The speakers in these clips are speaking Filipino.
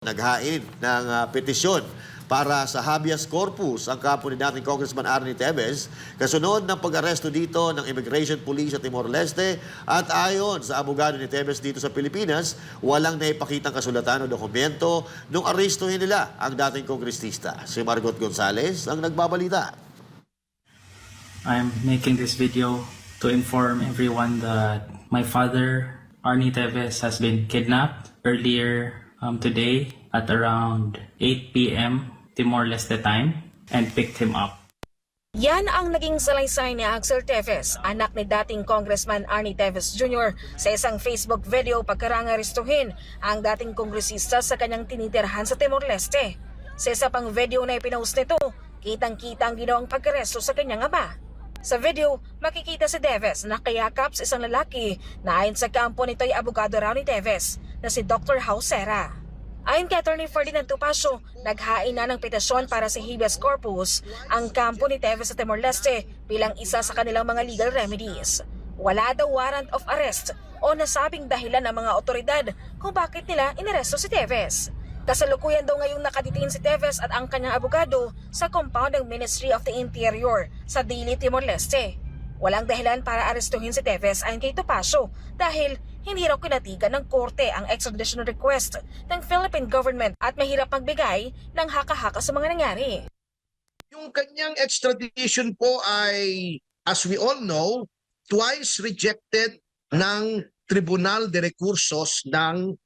Naghain ng ah, petisyon para sa habeas corpus ang kampo ni dating Congressman Arnie Tevez kasunod ng pag-aresto dito ng Immigration Police sa Timor-Leste at ayon sa abogado ni Tevez dito sa Pilipinas, walang naipakitang kasulatan o dokumento nung arestuhin nila ang dating kongresista. Si Margot Gonzales ang nagbabalita. I'm making this video to inform everyone that my father, Arnie Teves, has been kidnapped earlier um, today at around 8 p.m. Timor-Leste time and picked him up. Yan ang naging salaysay ni Axel Teves, anak ni dating Congressman Arnie Teves Jr. sa isang Facebook video pagkarang aristuhin ang dating kongresista sa kanyang tinitirhan sa Timor-Leste. Sa isa pang video na ipinost nito, kitang-kita ang ginawang pagkaresto sa kanyang ama. Sa video, makikita si Teves na kayakap sa isang lalaki na ayon sa kampo nito ay abogado raw ni Teves na si Dr. Hausera. Ayon kay Atty. Ferdinand Tupacio, naghain na ng petisyon para sa habeas corpus ang kampo ni Teves sa Timor-Leste bilang isa sa kanilang mga legal remedies. Wala daw warrant of arrest o nasabing dahilan ng mga otoridad kung bakit nila inaresto si Teves. Kasalukuyan daw ngayong nakaditin si Teves at ang kanyang abogado sa compound ng Ministry of the Interior sa Dili, Timor-Leste. Walang dahilan para arestuhin si Teves ayon kay Topacio dahil hindi raw kinatigan ng korte ang extradition request ng Philippine government at mahirap magbigay ng haka-haka sa mga nangyari. Yung kanyang extradition po ay, as we all know, twice rejected ng Tribunal de Recursos ng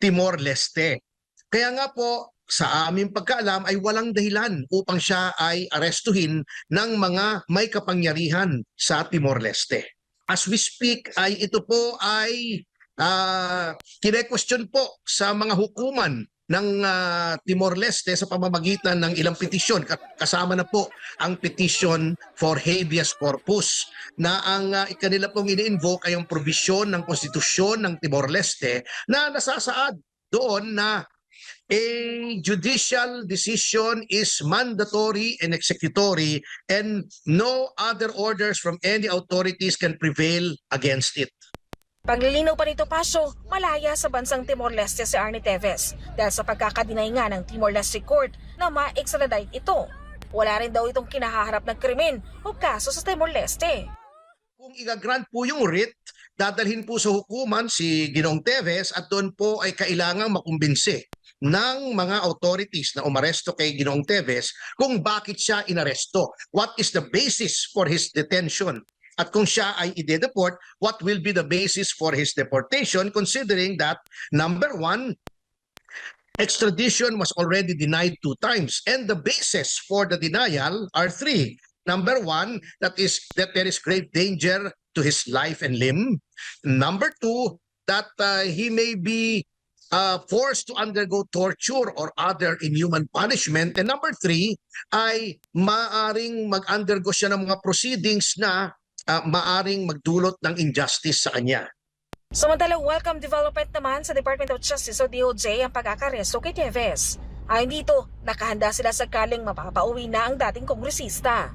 Timor-Leste. Kaya nga po, sa aming pagkaalam ay walang dahilan upang siya ay arestuhin ng mga may kapangyarihan sa Timor-Leste. As we speak, ay ito po ay uh, kine-question po sa mga hukuman ng ah, Timor-Leste sa pamamagitan ng ilang petisyon. Ka- Kasama na po ang petition for habeas corpus na ang ah, kanila pong ini-invoke ay ang provision ng konstitusyon ng Timor-Leste na nasasaad doon na a judicial decision is mandatory and executory and no other orders from any authorities can prevail against it. Paglilinaw pa nito Paso, malaya sa bansang Timor-Leste si Arnie Teves dahil sa pagkakadinay nga ng Timor-Leste Court na ma-extradite ito. Wala rin daw itong kinahaharap ng krimen o kaso sa Timor-Leste. Kung igagrant po yung writ, dadalhin po sa hukuman si Ginong Teves at doon po ay kailangang makumbinsi ng mga authorities na umaresto kay Ginong Teves kung bakit siya inaresto. What is the basis for his detention? At kung siya ay ide-deport, what will be the basis for his deportation considering that number one, extradition was already denied two times and the basis for the denial are three. Number one, that is that there is grave danger to his life and limb. Number two, that uh, he may be uh, forced to undergo torture or other inhuman punishment. And number three, ay maaring mag-undergo siya ng mga proceedings na uh, maaring magdulot ng injustice sa kanya. Samantala, welcome development naman sa Department of Justice o DOJ ang pagkakaresto kay Teves. Ayon dito, nakahanda sila sakaling mapapauwi na ang dating kongresista.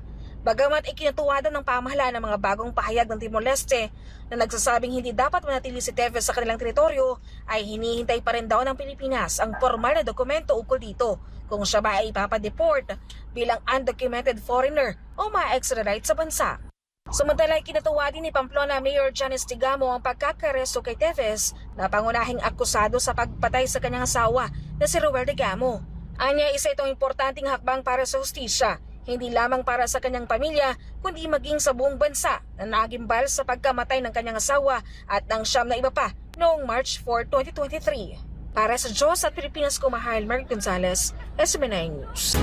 Bagamat ikinatuwadan ng pamahalaan ng mga bagong pahayag ng Timor-Leste na nagsasabing hindi dapat manatili si Teves sa kanilang teritoryo, ay hinihintay pa rin daw ng Pilipinas ang formal na dokumento ukol dito kung siya ba ay ipapadeport bilang undocumented foreigner o ma-extradite sa bansa. Samantala, kinatuwa din ni Pamplona Mayor Janice Tigamo ang pagkakaresto kay Teves na pangunahing akusado sa pagpatay sa kanyang asawa na si Roel Digamo. Anya, isa itong importanteng hakbang para sa hustisya, hindi lamang para sa kanyang pamilya, kundi maging sa buong bansa na nagimbal sa pagkamatay ng kanyang asawa at ng siyam na iba pa noong March 4, 2023. Para sa Diyos at Pilipinas, kumahal Mark Gonzalez, SMNI News.